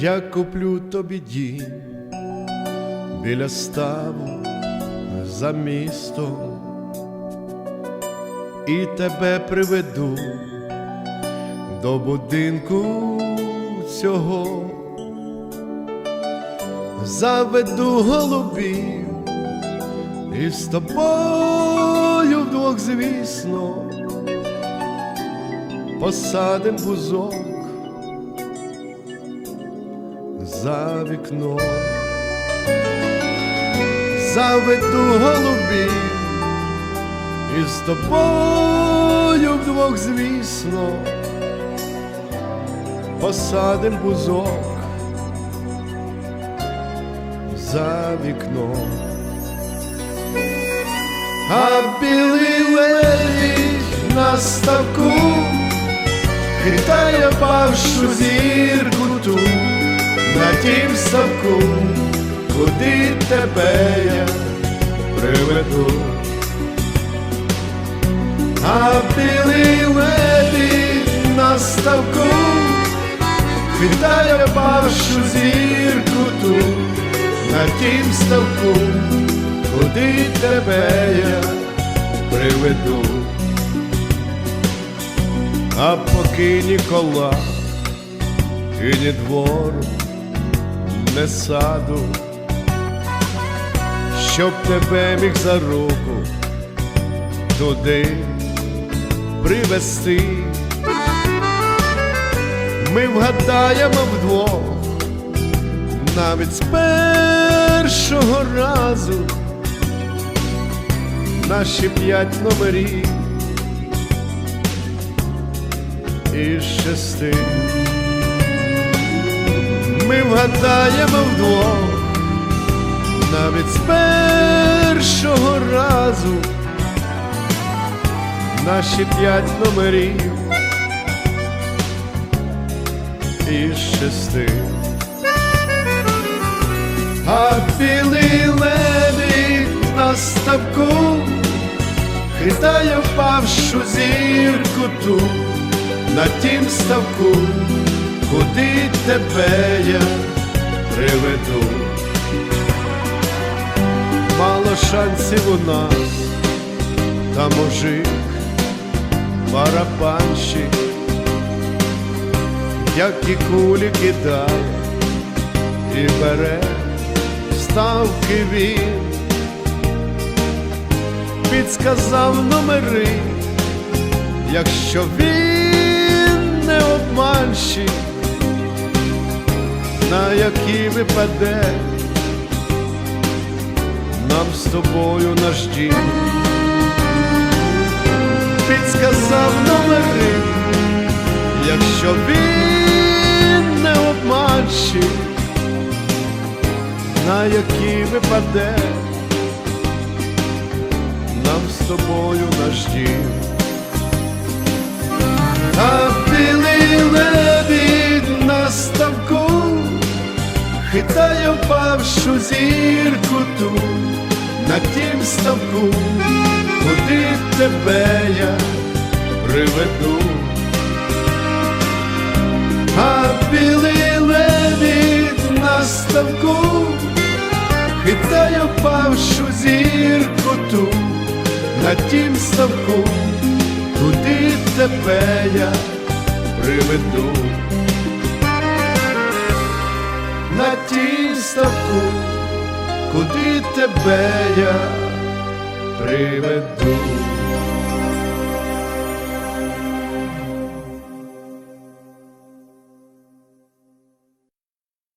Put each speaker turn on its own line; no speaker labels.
Я куплю тобі дім біля ставу за містом. І тебе приведу до будинку цього, заведу голубів і з тобою вдвох, звісно, посадим бузок за вікном, заведу голубів і з тобою вдвох, звісно, посадим бузок за вікном. А білий лебідь на ставку хитає павшу зірку ту на тім ставку, куди тебе я приведу. А білий лебідь на ставку хитає павшу зірку ту на тім ставку, куди тебе я приведу. А поки нікола і ні двору, не саду, щоб тебе міг за руку туди привести. Ми вгадаємо вдвох, навіть з першого разу наші п'ять номерів із шести. Ми вгадаємо вдвох, навіть з першого разу. Наші п'ять номерів. Із шести. А білий лебідь на ставку хитає впавшу зірку ту на тім ставку, куди тебе я приведу. Мало шансів у нас, та мужик, барабанщик, як і кулі кидає і бере ставки він, підсказав номери, якщо він не обманщик, на які випаде. Нам з тобою наш дім, підсказав номери, якщо він не обманщик, на які випаде. Нам з тобою наш дім. Хитає впавшу зірку ту на тім ставку, куди тебе я приведу. А білий лебідь на ставку хитає впавшу зірку ту на тім ставку, куди тебе я приведу. Ставку, куди тебе я приведу.